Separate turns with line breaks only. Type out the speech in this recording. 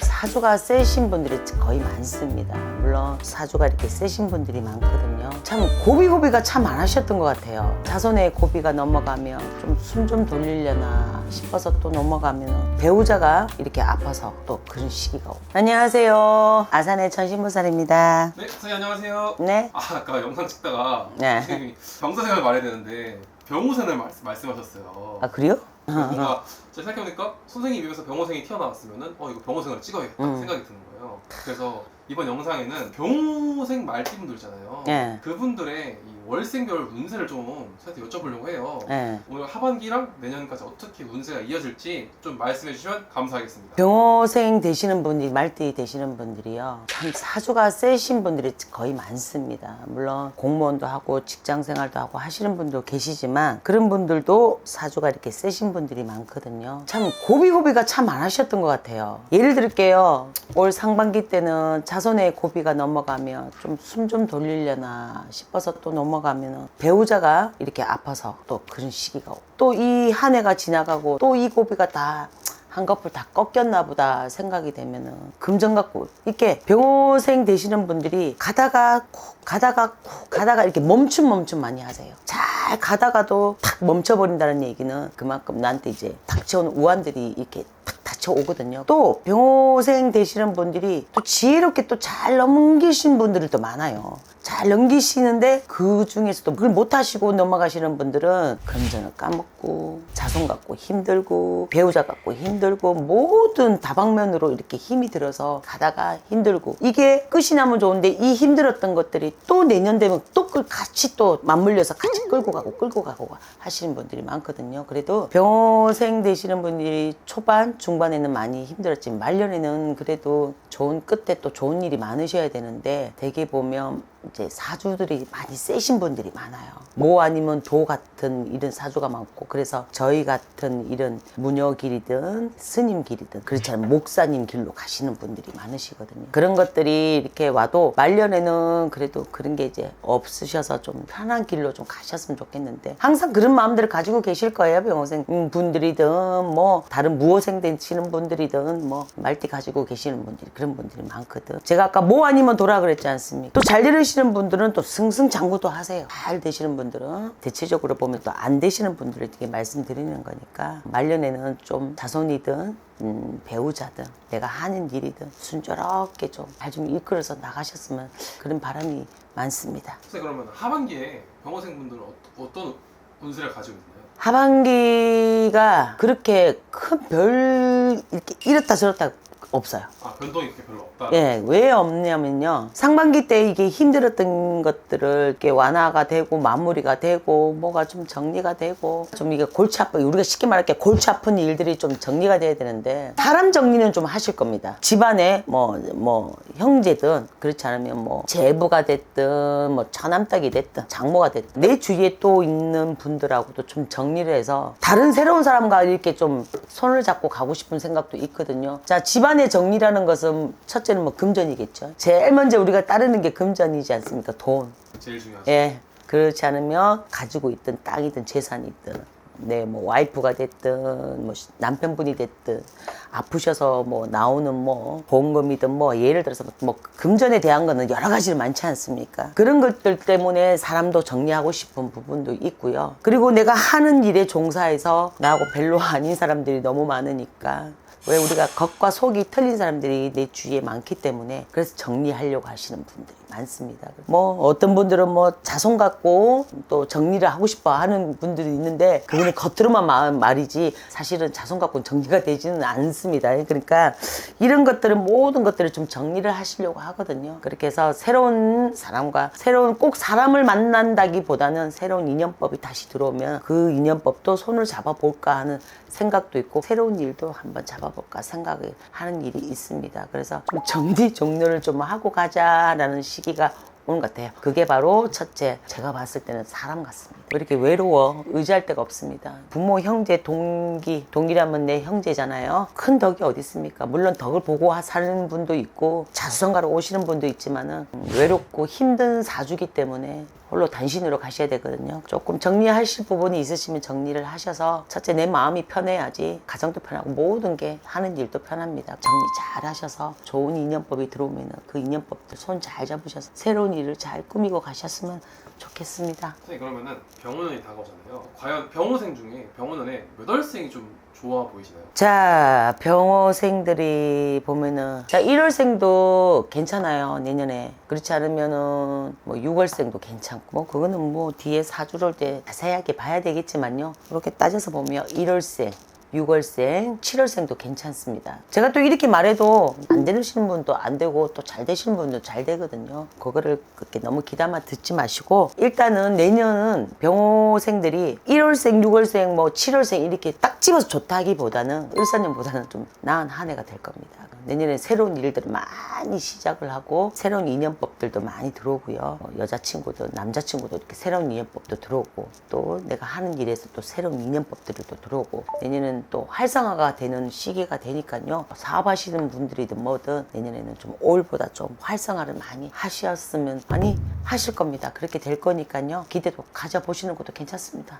참 사주가 세신 분들이 거의 많습니다. 물론 사주가 이렇게 세신 분들이 많거든요. 참 고비고비가 참 많으셨던 것 같아요. 자손의 고비가 넘어가면 좀 숨 좀 돌리려나 싶어서 또 넘어가면 배우자가 이렇게 아파서 또 그런 시기가 오고. 안녕하세요. 아산의 천신무살입니다.
네, 선생님 안녕하세요.
네.
아, 아까 영상 찍다가
네.
선생님이 병사 생활 말해야 되는데 병호생을 말, 말씀하셨어요.
아 그래요?
뭔가 제가 생각해보니까 선생님 입에서 병호생이 튀어나왔으면 은 어 이거 병호생을 찍어야겠다
음.
생각이 드는 거예요. 그래서 이번 영상에는 병호생 말띠분들 있잖아요.
네.
그분들의 이 월생별 운세를 좀 저한테 여쭤보려고 해요.
네.
오늘 하반기랑 내년까지 어떻게 운세가 이어질지 좀 말씀해 주시면 감사하겠습니다.
병호생 되시는 분이 말띠 되시는 분들이요 참 사주가 세신 분들이 거의 많습니다 물론 공무원도 하고 직장 생활도 하고 하시는 분도 계시지만 그런 분들도 사주가 이렇게 세신 분들이 많거든요 참 고비고비가 참 많으셨던 것 같아요 예를 들게요 올 상반기 때는 자손의 고비가 넘어가면 좀 숨 좀 돌리려나 싶어서 또 넘어가면 배우자가 이렇게 아파서 또 그런 시기가 오고 또이 한 해가 지나가고 또 이 고비가 다 한꺼풀 다 꺾였나 보다 생각이 되면은 금전 갖고 이렇게 병호생 되시는 분들이 가다가 쿡 가다가 쿡 가다가 이렇게 멈춤 멈춤 많이 하세요. 잘 가다가도 탁 멈춰버린다는 얘기는 그만큼 나한테 이제 닥쳐온 우환들이 이렇게 탁 닥쳐오거든요. 또 병호생 되시는 분들이 또 지혜롭게 또 잘 넘기신 분들이 또 많아요. 잘 넘기시는데 그 중에서도 그걸 못하시고 넘어가시는 분들은 금전을 까먹고 자손 갖고 힘들고 배우자 갖고 힘들고 모든 다방면으로 이렇게 힘이 들어서 가다가 힘들고 이게 끝이 나면 좋은데 이 힘들었던 것들이 또 내년 되면 또 같이 또 맞물려서 같이 끌고 가고 끌고 가고 하시는 분들이 많거든요. 그래도 병호생 되시는 분들이 초반 중반에는 많이 힘들었지만 말년에는 그래도 좋은 끝에 또 좋은 일이 많으셔야 되는데 대개 보면 이제 사주들이 많이 세신 분들이 많아요. 뭐 아니면 도 같은 이런 사주가 많고 그래서 저희 같은 이런 무녀 길이든 스님 길이든 그렇지 않으면 목사님 길로 가시는 분들이 많으시거든요. 그런 것들이 이렇게 와도 말년에는 그래도 그런 게 이제 없으셔서 좀 편한 길로 좀 가셨으면 좋겠는데 항상 그런 마음들을 가지고 계실 거예요. 병호생 분들이든 뭐 다른 무호생 되시는 분들이든 뭐 말띠 가지고 계시는 분들이 그런 분들이 많거든. 제가 아까 뭐 아니면 도라 그랬지 않습니까? 또 잘 되시는 분들은 또 승승장구도 하세요. 잘 되시는 분들은 대체적으로 보면 또 안 되시는 분들에게 말씀드리는 거니까 말년에는 좀 자손이든 음, 배우자든 내가 하는 일이든 순조롭게 좀 잘 좀 이끌어서 나가셨으면 그런 바람이 많습니다.
선생님 그러면 하반기에 병호생 분들은 어, 어떤 운세를 가지고 있나요?
하반기가 그렇게 큰 별 이렇게 이렇다 저렇다 없어요.
아 변동이 그렇게 별로 없다.
예, 왜 없냐면요. 상반기 때 이게 힘들었던 것들을 이렇게 완화가 되고 마무리가 되고 뭐가 좀 정리가 되고 좀 이게 골치 아파 우리가 쉽게 말할게 골치 아픈 일들이 좀 정리가 돼야 되는데 사람 정리는 좀 하실 겁니다. 집안에 뭐 뭐 형제든 그렇지 않으면 뭐 제부가 됐든 뭐 처남딸이 됐든 장모가 됐든 내 주위에 또 있는 분들하고도 좀 정리를 해서 다른 새로운 사람과 이렇게 좀 손을 잡고 가고 싶은 생각도 있거든요. 자, 집안 의 정리라는 것은 첫째는 뭐 금전이겠죠. 제일 먼저 우리가 따르는 게 금전이지 않습니까? 돈.
제일 중요하죠.
예. 그렇지 않으면 가지고 있던 땅이든 재산이든 내뭐 와이프가 됐든 뭐 남편분이 됐든 아프셔서 뭐 나오는 뭐 보험금이든 뭐 예를 들어서 뭐 금전에 대한 거는 여러 가지로 많지 않습니까? 그런 것들 때문에 사람도 정리하고 싶은 부분도 있고요. 그리고 내가 하는 일에 종사해서 나하고 별로 아닌 사람들이 너무 많으니까 왜 우리가 겉과 속이 틀린 사람들이 내 주위에 많기 때문에 그래서 정리하려고 하시는 분들이 많습니다. 뭐 어떤 분들은 뭐 자손 갖고 또 정리를 하고 싶어 하는 분들이 있는데 그거는 겉으로만 마- 말이지 사실은 자손 갖고는 정리가 되지는 않습니다. 그러니까 이런 것들은 모든 것들을 좀 정리를 하시려고 하거든요. 그렇게 해서 새로운 사람과 새로운 꼭 사람을 만난다기보다는 새로운 인연법이 다시 들어오면 그 인연법도 손을 잡아볼까 하는 생각도 있고 새로운 일도 한번 잡아볼까 생각을 하는 일이 있습니다. 그래서 좀 정리 종료를 좀 하고 가자라는 시기가 오는 것 같아요. 그게 바로 첫째, 제가 봤을 때는 사람 같습니다. 왜 이렇게 외로워? 의지할 데가 없습니다. 부모, 형제, 동기, 동기라면 내 형제잖아요. 큰 덕이 어디 있습니까? 물론 덕을 보고 사는 분도 있고 자수성가로 오시는 분도 있지만은 음, 외롭고 힘든 사주기 때문에 홀로 단신으로 가셔야 되거든요. 조금 정리하실 부분이 있으시면 정리를 하셔서 첫째 내 마음이 편해야지 가정도 편하고 모든 게 하는 일도 편합니다. 정리 잘 하셔서 좋은 인연법이 들어오면 그 인연법들 손 잘 잡으셔서 새로운 일을 잘 꾸미고 가셨으면 좋겠습니다.
선생님 그러면은 병원원이 다가오잖아요. 과연 병원생 중에 병원원에 몇 월생이 좀 좋아 보이시나요?
자, 병호생들이 보면은 자, 1월생도 괜찮아요. 내년에. 그렇지 않으면은 뭐 6월생도 괜찮고 뭐 그거는 뭐 뒤에 사주를 올때 자세하게 봐야 되겠지만요. 이렇게 따져서 보면 1월생 6월생, 7월생도 괜찮습니다. 제가 또 이렇게 말해도 안 되시는 분도 안 되고 또 잘 되시는 분도 잘 되거든요. 그거를 그렇게 너무 기담아 듣지 마시고 일단은 내년은 병호생들이 1월생, 6월생, 뭐 7월생 이렇게 딱 집어서 좋다기보다는 일사년보다는 좀 나은 한 해가 될 겁니다. 내년에 새로운 일들을 많이 시작을 하고 새로운 인연법들도 많이 들어오고요. 뭐 여자친구도 남자친구도 이렇게 새로운 인연법도 들어오고 또 내가 하는 일에서 또 새로운 인연법들이 또 들어오고 또 활성화가 되는 시기가 되니까요. 사업하시는 분들이든 뭐든 내년에는 좀 올보다 좀 활성화를 많이 하셨으면 많이 하실 겁니다. 그렇게 될 거니까요. 기대도 가져보시는 것도 괜찮습니다.